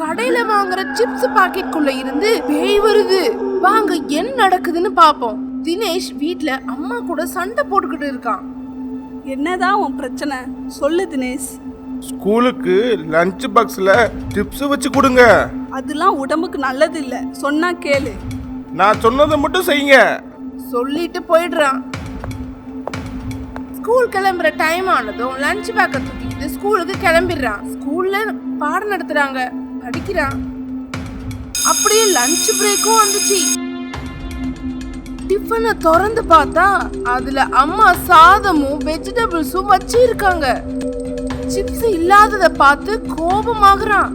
கடையில வாங்குற சிப்ஸ் பாக்கெட்குள்ள இருந்து பேய் வருது. வாங்க என்ன நடக்குதுன்னு பாப்போம். தினேஷ் வீட்ல அம்மா கூட சண்டை போட்டுக்கிட்டு இருக்கான். என்னதான் உன் பிரச்சனை? சொல்லு தினேஷ். ஸ்கூலுக்கு லஞ்ச் பாக்ஸில் டிப்ஸ் வச்சு கொடுங்க. அதெல்லாம் உடம்புக்கு நல்லது இல்ல. சொன்னா கேளு. நான் சொன்னதை மட்டும் செய்யுங்க. சொல்லிட்டு போயிடுறான். ஸ்கூல் கிளம்புற டைம் ஆனதும் லஞ்ச் பேக்கை தூக்கிட்டு ஸ்கூலுக்கு கிளம்பிடுறான். ஸ்கூல்ல பாடம் நடத்துறாங்க. படிக்கிறான் அப்படியே லஞ்ச் பிரேக்கும் வந்துச்சு. டிஃபனை திறந்து பார்த்தா அதுல அம்மா சாதமும் வெஜிடபிள்ஸும் வச்சு இருக்காங்க சிப்ஸ் இல்லாதத பார்த்து கோபமாகறான்.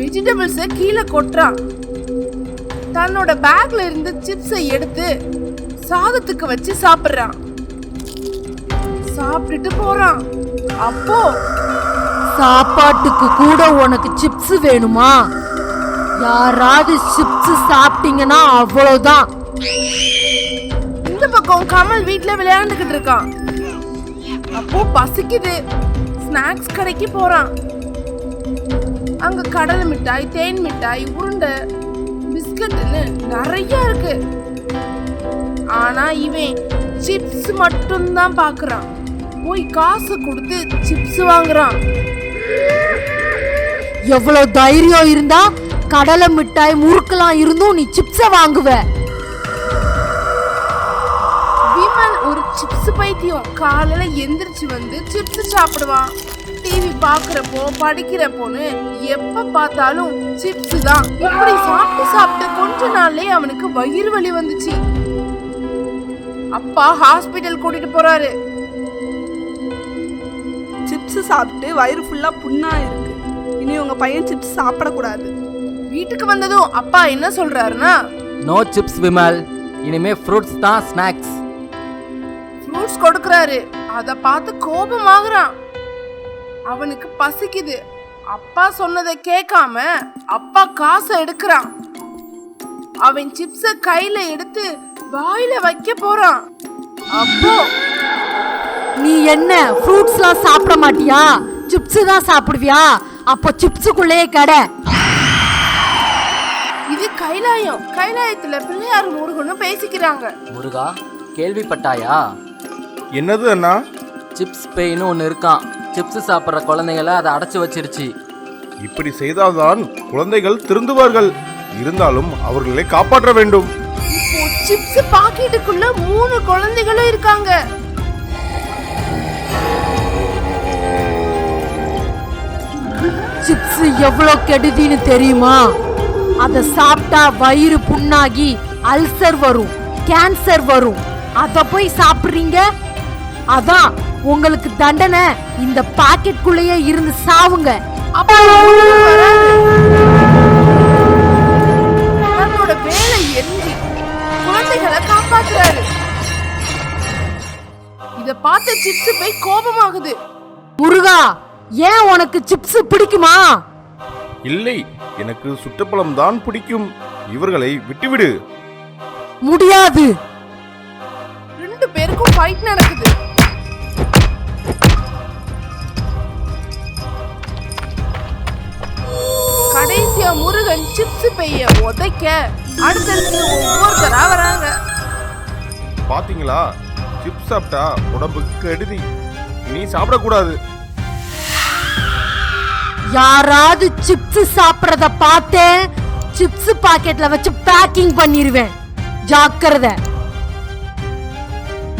வெஜிடபிள்ஸை கீழே கொட்டுறான். தன்னோட பேக்ல இருந்து சிப்ஸை எடுத்து சாதத்துக்கு வச்சு சாப்பிடுறான். சாப்பிட்டுட்டு போறான். அப்போ சாப்பாட்டுக்கு கூட உனக்கு சிப்ஸ் வேணுமா? யாராவது சிப்ஸ் சாப்பிட்டீங்கன்னா அவ்வளவுதான். இந்த பக்கம் கமல் வீட்ல விளையாண்டுகிட்டு இருக்கான். அப்போ பசிக்குது. ஸ்நாக்ஸ் கடைக்கு போறான். அங்க கடலை மிட்டாய் தேன் மிட்டாய் உருண்டை பிஸ்கட்னு நிறைய இருக்கு. ஆனா இவன் சிப்ஸ் மட்டும்தான் பாக்குறான். போய் காசு கொடுத்து சிப்ஸ் வாங்குறான். எவ்வளவு தைரியம் இருந்தா கடலை மிட்டாய் முறுக்கெல்லாம் இருந்தும் நீ சிப்ஸ வாங்குவ. விமல் ஒரு சிப்ஸ் பைத்தியம் காலையில எந்திரிச்சு வந்து சிப்ஸ் சாப்பிடுவான் டிவி பாக்குறப்போ படிக்கிறப்போன்னு எப்ப பார்த்தாலும் சிப்ஸ் தான். இப்படி சாப்பிட்டு சாப்பிட்டு கொஞ்ச நாள்லயே அவனுக்கு வயிறு வலி வந்துச்சு. அப்பா ஹாஸ்பிட்டல் கூட்டிட்டு போறாரு. சிப்ஸ் சாப்பிட்டு வயிறு ஃபுல்லா புண்ணா இருக்கு. இனி உங்க பையன் சிப்ஸ் சாப்பிடக்கூடாது. வீட்டுக்கு வந்ததும் அப்பா என்ன சொல்றாருன்னா? நோ சிப்ஸ் விமல் இனிமே ஃப்ரூட்ஸ் தான் ஸ்நாக்ஸ் ஃப்ரூட்ஸ் கொடுக்கறாரு. அத பார்த்து கோபமாகறான். அவனுக்கு பசிக்குது. அப்பா சொன்னதை கேட்காம அப்பா காசை எடுக்கிறான். அவன் சிப்ஸ கையில எடுத்து வாயில வைக்க போறான். அப்போ நீ என்ன ஃப்ரூட்ஸ்லாம் சாப்பிட மாட்டியா? சிப்ஸ் தான் சாப்பிடுவியா? அப்போ சிப்ஸுக்குள்ளேயே கடை. இது கைலாயம். கைலாயத்துல பிள்ளையார் முருகனும் பேசிக்கிறாங்க. முருகா கேள்விப்பட்டாயா? என்னது அண்ணா? சிப்ஸ் பேய்னு ஒன்று இருக்கான் சிப்ஸ் சாப்பிட்ற குழந்தைங்கள அதை அடைச்சி வச்சிருச்சு. இப்படி செய்தால்தான் குழந்தைகள் திருந்துவார்கள். இருந்தாலும் அவர்களை காப்பாற்ற வேண்டும். இப்போ சிப்ஸ் பாக்கெட்டுக்குள்ள மூணு குழந்தைகளும் இருக்காங்க. சிப்ஸ் எவ்வளோ கெடுதின்னு தெரியுமா? அதை சாப்பிட்டா வயிறு புண்ணாகி அல்சர் வரும் கேன்சர் வரும். அதை போய் சாப்பிட்றீங்க? அதான் உங்களுக்கு தண்டனை. இந்த பாக்கெட்குள்ளேயே இருந்து சாவுங்க. அப்போ தன்னோட வேலை எரிஞ்சு குழந்தைகளை காப்பாத்துறாரு. இத பார்த்த சிப்ஸ் போய் கோபமாகுது. முருகா ஏன் உனக்கு சிப்ஸ் பிடிக்குமா? இல்லை எனக்கு சுட்டப்பழம் தான் பிடிக்கும். இவர்களை விட்டுவிடு. முடியாது. ரெண்டு பேருக்கும் ஃபைட் நடக்குது. கடைசியா முருகன் சிப்ஸ் பைய உதைக்க அடுத்தடுத்து ஒவ்வொருத்தரா வராங்க. பாத்தீங்களா? சிப்ஸ் சாப்பிட்டா உடம்புக்கு கெடுதி. இனி சாப்பிடக்கூடாது. யாராவது சிப்ஸ் சாப்பிட்றத பார்த்தேன் சிப்ஸ் பாக்கெட்ல வச்சு பேக்கிங் பண்ணிடுவேன் ஜாக்கிரதை.